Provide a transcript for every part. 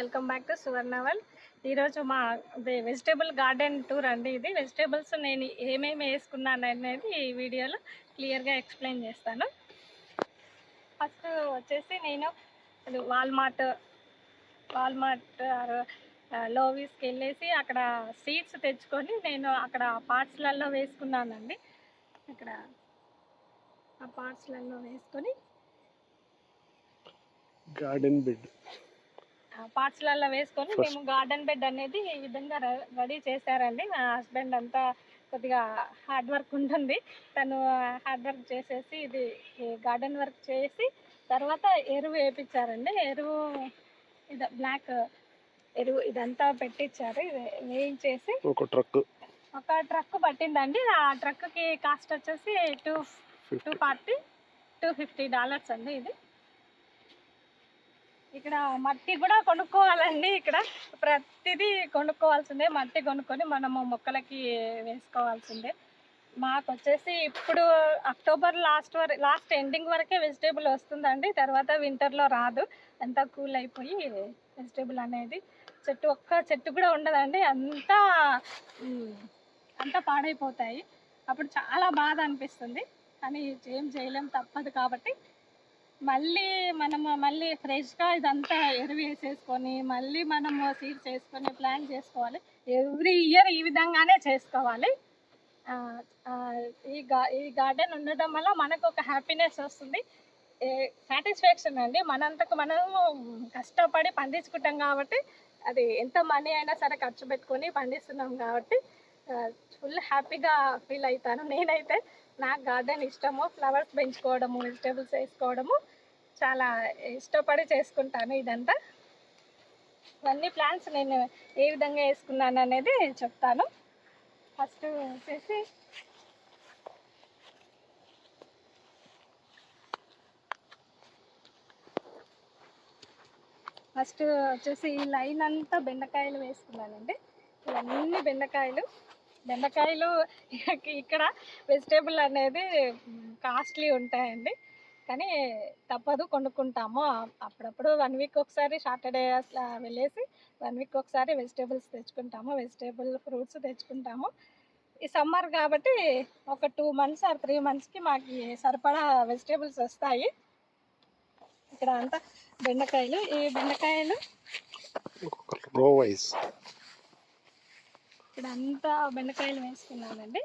Welcome back to సువర్ణవల్. ఈరోజు మా vegetable garden tour అండి ఇది. వెజిటేబుల్స్ నేను ఏమేమి వేసుకున్నాను అనేది ఈ వీడియోలో క్లియర్గా ఎక్స్ప్లెయిన్ చేస్తాను. ఫస్ట్ వచ్చేసి నేను అది వాల్మార్ట్ వాల్మార్ట్ లోవీస్కి వెళ్ళేసి అక్కడ సీడ్స్ తెచ్చుకొని నేను అక్కడ పార్ట్స్లలో వేసుకున్నానండి. అక్కడ ఆ పార్ట్స్లలో వేసుకొని గార్డెన్ బెడ్. పార్ట్స్లలో వేసుకొని మేము గార్డెన్ బెడ్ అనేది ఈ విధంగా రెడీ చేశారండి. మా హస్బెండ్ అంతా కొద్దిగా హార్డ్ వర్క్ ఉంటుంది. తను హార్డ్ వర్క్ చేసేసి ఇది గార్డెన్ వర్క్ చేసి తర్వాత ఎరువు వేయించారండి ఎరువు ఇది బ్లాక్ ఎరువు ఇదంతా పెట్టించారు వేయించేసి ఒక ట్రక్. ఒక ట్రక్ పట్టిందండి. ఆ ట్రక్కి కాస్ట్ వచ్చేసి two two forty two fifty dollars అండి ఇది. ఇక్కడ మట్టి కూడా కొనుక్కోవాలండి. ఇక్కడ ప్రతిదీ కొనుక్కోవాల్సిందే. మట్టి కొనుక్కొని మనము మొక్కలకి వేసుకోవాల్సిందే. మాకు వచ్చేసి ఇప్పుడు అక్టోబర్ లాస్ట్ వర లాస్ట్ ఎండింగ్ వరకే వెజిటేబుల్ వస్తుందండి. తర్వాత వింటర్లో రాదు. అంతా కూల్ అయిపోయి వెజిటేబుల్ అనేది చెట్టు ఒక్క చెట్టు కూడా ఉండదండి. అంతా అంతా పాడైపోతాయి. అప్పుడు చాలా బాధ అనిపిస్తుంది. కానీ ఏం చేయలేం తప్పదు కాబట్టి మళ్ళీ మనము మళ్ళీ ఫ్రెష్గా ఇదంతా ఎరువు వేసేసుకొని మళ్ళీ మనము సీడ్స్ వేసుకొని ప్లాన్ చేసుకోవాలి. ఎవ్రీ ఇయర్ ఈ విధంగానే చేసుకోవాలి. ఈ గా ఈ గార్డెన్ ఉండడం వల్ల మనకు ఒక హ్యాపీనెస్ వస్తుంది. సాటిస్ఫాక్షన్ అండి. మనంతకు మనము కష్టపడి పండించుకుంటాం కాబట్టి అది ఎంత మనీ అయినా సరే ఖర్చు పెట్టుకొని పండిస్తున్నాం కాబట్టి ఫుల్ హ్యాపీగా ఫీల్ అవుతాను. నేనైతే నాకు గార్డెన్ ఇష్టము ఫ్లవర్స్ పెంచుకోవడము వెజిటేబుల్స్ వేసుకోవడము చాలా ఇష్టపడి చేసుకుంటాను ఇదంతా. ఇవన్నీ ప్లాంట్స్ నేను ఏ విధంగా వేసుకున్నాను అనేది చెప్తాను. ఫస్ట్ వచ్చేసి ఫస్ట్ వచ్చేసి ఈ లైన్ అంతా బెండకాయలు వేసుకున్నానండి. ఇవన్నీ బెండకాయలు. బెండకాయలు ఇక్కడ వెజిటేబుల్ అనేది కాస్ట్లీ ఉంటాయండి. కానీ తప్పదు కొనుక్కుంటాము. అప్పుడప్పుడు వన్ వీక్ ఒకసారి సాటర్డే అట్లా వెళ్ళేసి వన్ వీక్ ఒకసారి వెజిటేబుల్స్ తెచ్చుకుంటాము. వెజిటేబుల్ ఫ్రూట్స్ తెచ్చుకుంటాము. ఈ సమ్మర్ కాబట్టి ఒక టూ మంత్స్ ఆర్ త్రీ మంత్స్కి మాకు సరిపడా వెజిటేబుల్స్ వస్తాయి. ఇక్కడ అంతా బెండకాయలు. ఈ బెండకాయలు రో వైజ్ ఇక్కడ అంతా బెండకాయలు వేసుకున్నానండి.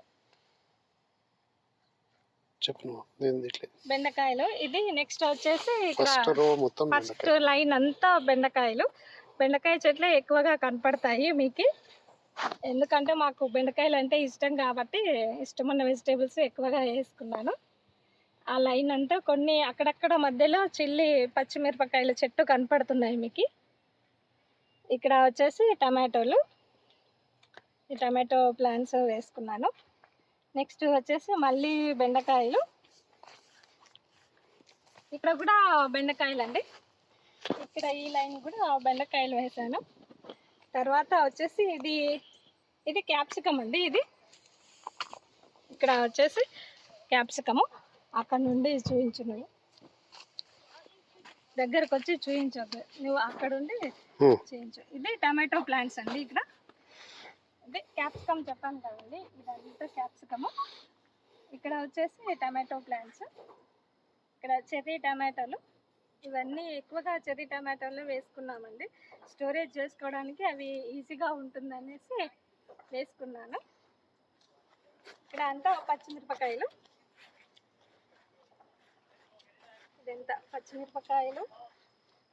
బెండకాయలు ఇది నెక్స్ట్ వచ్చేసి ఇక్కడ ఫస్ట్ లైన్ అంతా బెండకాయలు. బెండకాయ చెట్లే ఎక్కువగా కనపడతాయి మీకు. ఎందుకంటే మాకు బెండకాయలు అంటే ఇష్టం కాబట్టి ఇష్టమున్న వెజిటేబుల్స్ ఎక్కువగా వేసుకున్నాను. ఆ లైన్ అంతా కొన్ని అక్కడక్కడ మధ్యలో చిల్లి పచ్చిమిరపకాయల చెట్టు కనపడుతున్నాయి మీకు. ఇక్కడ వచ్చేసి టమాటోలు ఈ టమాటో ప్లాంట్స్ వేసుకున్నాను. నెక్స్ట్ వచ్చేసి మళ్ళీ బెండకాయలు. ఇక్కడ కూడా బెండకాయలు అండి ఇక్కడ ఈ లైన్ కూడా బెండకాయలు వేసాను. తర్వాత వచ్చేసి ఇది ఇది క్యాప్సికమ్ అండి ఇది. ఇక్కడ వచ్చేసి క్యాప్సికము. అక్కడ నుండి చూపించు నువ్వు దగ్గరకు వచ్చి చూపించొద్దు నువ్వు అక్కడ ఉండి. చూపించు ఇది టమాటో ప్లాంట్స్ అండి ఇక్కడ. అదే క్యాప్సికమ్ చెప్పాను కదండి. ఇదంతా క్యాప్సికము ఇక్కడ వచ్చేసి టమాటో ప్లాంట్స్ ఇక్కడ చెర్రీ టమాటాలు. ఇవన్నీ ఎక్కువగా చెర్రీ టమాటాలు వేసుకున్నామండి. స్టోరేజ్ చేసుకోవడానికి అవి ఈజీగా ఉంటుందనేసి వేసుకున్నాను. ఇక్కడ అంతా పచ్చిమిరపకాయలు. ఇదంతా పచ్చిమిరపకాయలు.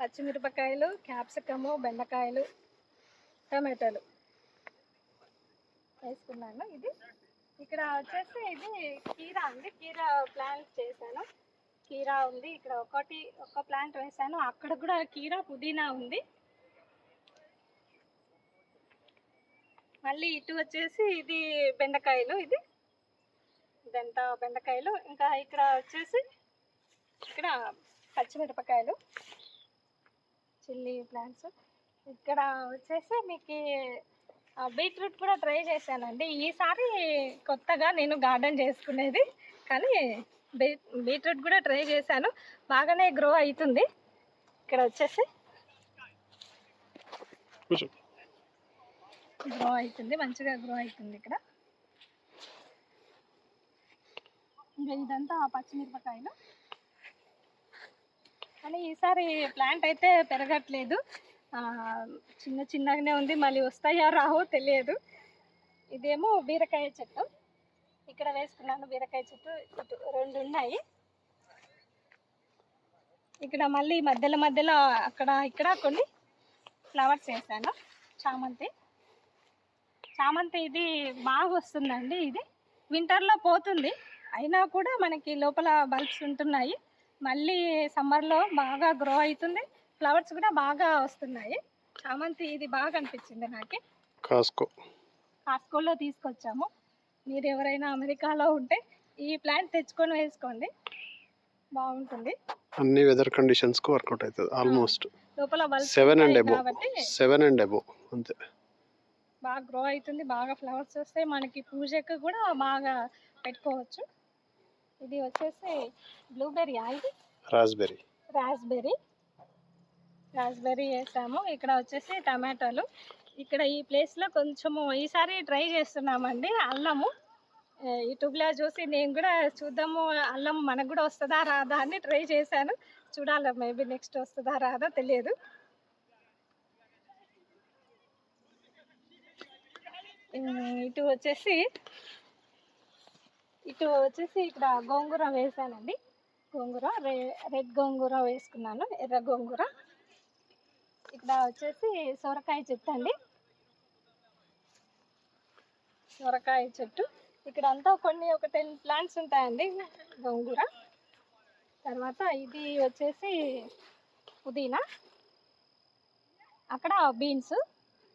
పచ్చిమిరపకాయలు క్యాప్సికము బెండకాయలు టమాటాలు. వేసుకున్నాను. ఇది ఇక్కడ వచ్చేసి ఇది కీరా అండి. కీరా ప్లాంట్ చేశాను. కీరా ఉంది. ఇక్కడ ఒకటి ఒక ప్లాంట్ వేసాను అక్కడ కూడా కీరా పుదీనా ఉంది. మళ్ళీ ఇటు వచ్చేసి ఇది బెండకాయలు. ఇది ఇదంతా బెండకాయలు. ఇంకా ఇక్కడ వచ్చేసి ఇక్కడ పచ్చిమిరపకాయలు చిల్లీ ప్లాంట్స్ ఇక్కడ వచ్చేసి మీకు బీట్రూట్ కూడా ట్రై చేశానండి. ఈసారి కొత్తగా నేను గార్డెన్ చేసుకునేది. కానీ బీ బీట్రూట్ కూడా ట్రై చేశాను. బాగానే గ్రో అవుతుంది. ఇక్కడ వచ్చేసి గ్రో అవుతుంది. మంచిగా గ్రో అవుతుంది ఇక్కడ. ఇంకా ఇదంతా పచ్చిమిరపకాయలు. కానీ ఈసారి ప్లాంట్ అయితే పెరగట్లేదు. చిన్న చిన్నగానే ఉంది మళ్ళీ వస్తాయో రావో తెలియదు. ఇదేమో బీరకాయ చెట్టు. ఇక్కడ వేసుకున్నాను బీరకాయ చెట్టు. ఇటు రెండు ఉన్నాయి. ఇక్కడ మళ్ళీ మధ్యలో మధ్యలో అక్కడ ఇక్కడ కొన్ని ఫ్లవర్స్ వేసాను. చామంతి. చామంతి ఇది బాగా వస్తుందండి ఇది. వింటర్లో పోతుంది. అయినా కూడా మనకి లోపల బల్బ్స్ ఉంటున్నాయి. మళ్ళీ సమ్మర్లో బాగా గ్రో అవుతుంది. ఫ్లవర్స్ కూడా బాగా వస్తున్నాయి. చామంతి ఇది బాగా అనిపించింది నాకు. కాస్కో. కాస్కోలో తీసుకొచ్చాము. మీరు ఎవరైనా అమెరికాలో ఉంటే ఈ ప్లాంట్ తెచ్చుకొని వేసుకోండి. బాగుంటుంది. అన్ని వెదర్ కండిషన్స్కి వర్కౌట్ అవుతుంది ఆల్మోస్ట్ లోపల సెవెన్ అండ్ అబో కాబట్టి సెవెన్ అండ్ అబో అంతే. బాగా గ్రో అవుతుంది బాగా ఫ్లవర్స్ వస్తాయి. మనకి పూజకు కూడా బాగా పెట్టుకోవచ్చు. ఇది వచ్చేసి బ్లూబెర్రీ ఇది? రాస్బెర్రీ రాస్బెర్రీ రాస్బెర్రీ వేసాము. ఇక్కడ వచ్చేసి టమాటాలు. ఇక్కడ ఈ ప్లేస్లో కొంచెము ఈసారి ట్రై చేస్తున్నామండి అల్లము. యూట్యూబ్లో చూసి నేను కూడా చూద్దాము అల్లం మనకు కూడా వస్తుందా రాదా అని ట్రై చేశాను. చూడాలి మేబీ నెక్స్ట్ వస్తుందా రాదా తెలియదు. ఇటు వచ్చేసి ఇటు వచ్చేసి ఇక్కడ గోంగూర వేసానండి. గోంగూర రె రెడ్ గోంగూర వేసుకున్నాను ఎర్ర గోంగూర. ఇక్కడ వచ్చేసి సొరకాయ చెట్టు అండి. సొరకాయ చెట్టు. ఇక్కడ అంతా కొన్ని ఒక టెన్ ప్లాంట్స్ ఉంటాయండి గోంగూర. తర్వాత ఇది వచ్చేసి పుదీనా. అక్కడ బీన్స్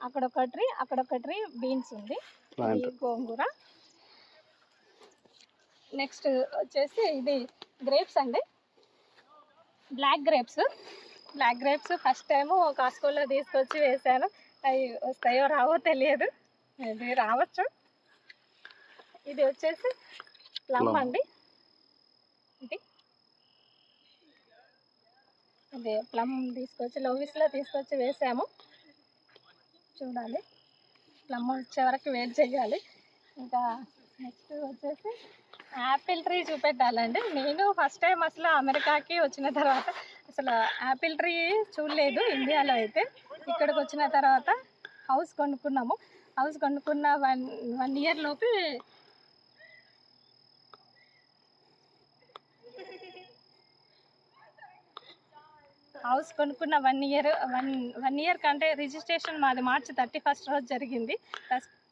అక్కడ ఒక ట్రీ అక్కడ ఒక ట్రీ బీన్స్ ఉంది. గోంగూర. నెక్స్ట్ వచ్చేసి ఇది గ్రేప్స్ అండి. Black grapes. Black grapes first time కాస్కోలో తీసుకొచ్చి వేసాను. అవి వస్తాయో రావో తెలియదు. ఇది రావచ్చు. ఇది వచ్చేసి ప్లమ్. అండి. ఇది. ఇది ప్లమ్ తీసుకొచ్చి లోవిస్లో తీసుకొచ్చి వేసాము. చూడాలి. ప్లమ్ వచ్చే వరకు వెయిట్ చేయాలి. ఇంకా నెక్స్ట్ వచ్చేసి యాపిల్ ట్రీ చూపెట్టాలండి. నేను ఫస్ట్ టైం అసలు అమెరికాకి వచ్చిన తర్వాత అసలు యాపిల్ ట్రీ చూడలేదు ఇండియాలో అయితే. ఇక్కడికి వచ్చిన తర్వాత హౌస్ కొనుక్కున్నాము. హౌస్ కొనుక్కున్న వన్ వన్ ఇయర్ లోపు హౌస్ కొనుక్కున్న one year one one year కంటే రిజిస్ట్రేషన్ మాది మార్చి థర్టీ ఫస్ట్ రోజు జరిగింది.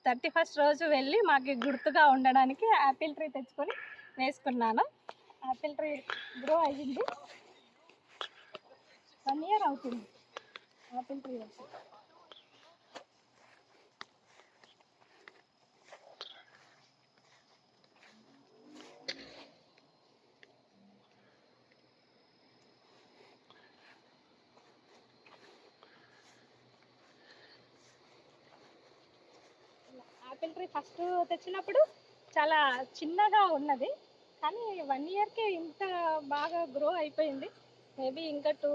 థర్టీ ఫస్ట్ రోజు వెళ్ళి మాకు గుర్తుగా ఉండడానికి యాపిల్ ట్రీ తెచ్చుకొని వేసుకున్నాను. యాపిల్ ట్రీ గ్రో అయ్యింది వన్ ఇయర్ అవుతుంది apple three years apple tree first తెచ్చినప్పుడు చాలా చిన్నగా ఉన్నది కానీ వన్ ఇయర్కే ఇంత బాగా గ్రో అయిపోయింది. మేబీ ఇంకా two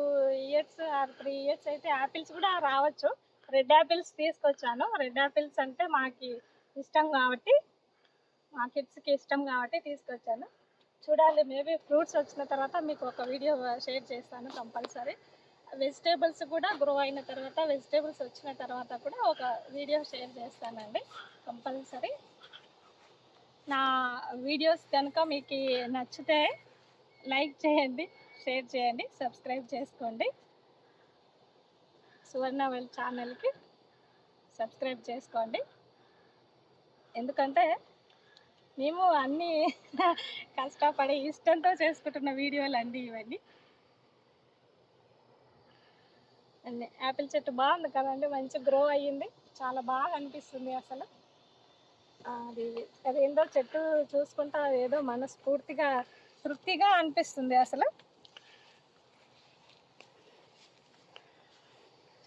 years or three years అయితే యాపిల్స్ కూడా రావచ్చు. రెడ్ యాపిల్స్ తీసుకొచ్చాను. రెడ్ యాపిల్స్ అంటే మాకి ఇష్టం కాబట్టి మా కిడ్స్కి ఇష్టం కాబట్టి తీసుకొచ్చాను. చూడాలి మేబీ ఫ్రూట్స్ వచ్చిన తర్వాత మీకు ఒక వీడియో షేర్ చేస్తాను కంపల్సరీ. వెజిటేబుల్స్ కూడా గ్రో అయిన తర్వాత వెజిటేబుల్స్ వచ్చిన తర్వాత కూడా ఒక వీడియో షేర్ చేస్తానండి కంపల్సరీ. నా వీడియోస్ కనుక మీకు నచ్చితే లైక్ చేయండి. షేర్ చేయండి సబ్స్క్రైబ్ చేసుకోండి. సువర్ణ వెల్ ఛానల్కి సబ్స్క్రైబ్ చేసుకోండి. ఎందుకంటే మేము అన్నీ కష్టపడి ఇష్టంతో చేసుకుంటున్న వీడియోలు అండి ఇవన్నీ. అన్ని యాపిల్ చెట్టు బాగుంది కదండి మంచి గ్రో అయ్యింది. చాలా బాగా అనిపిస్తుంది అసలు. అది అదేందో చెట్టు చూసుకుంటా ఏదో మనస్ఫూర్తిగా తృప్తిగా అనిపిస్తుంది అసలు.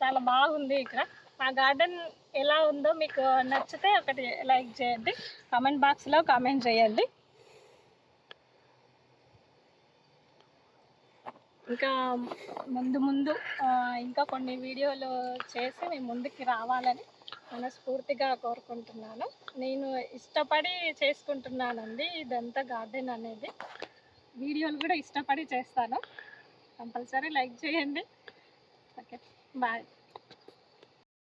చాలా బాగుంది ఇక్కడ. ఆ గార్డెన్ ఎలా ఉందో మీకు నచ్చితే ఒకటి లైక్ చేయండి. కామెంట్ బాక్స్లో కామెంట్ చేయండి. ఇంకా ముందు ముందు ఇంకా కొన్ని వీడియోలు చేసి మేము ముందుకి రావాలని మనస్ఫూర్తిగా కోరుకుంటున్నాను. నేను ఇష్టపడి చేసుకుంటున్నానండి ఇదంతా గార్డెన్ అనేది. వీడియోలు కూడా ఇష్టపడి చేస్తాను. కంపల్సరీ లైక్ చేయండి. ఓకే. Bye.